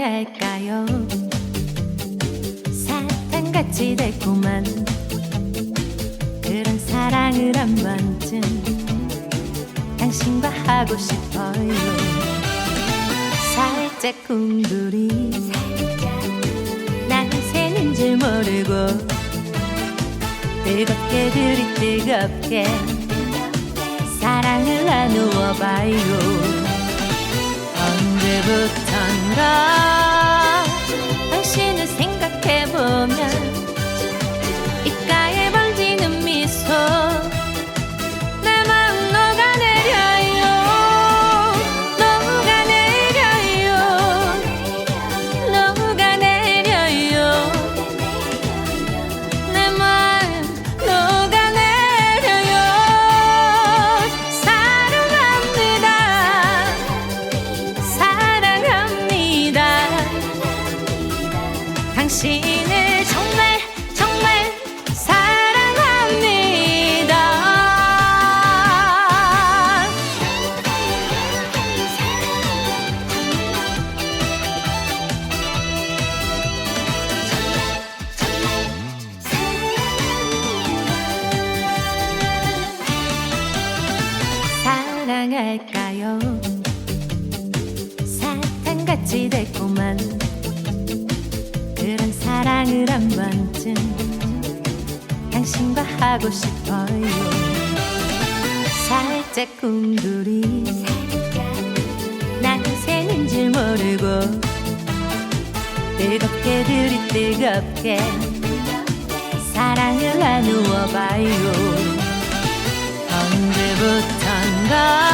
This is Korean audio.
할까요? 사탕같이 달콤한 그런 사랑을 한 번쯤 당신과 하고 싶어요 살짝 꿈돌이 난 새는 줄 모르고 뜨겁게 들이 뜨겁게 사랑을 나누어 봐요 언제부턴가 향할까요? 사탕같이 달콤한 그런 사랑을 한 번쯤 당신과 하고 싶어요. 살짝 꿈들이 난 새는 줄 모르고 뜨겁게 들이 뜨겁게 사랑을 나누어봐요. 언제부턴가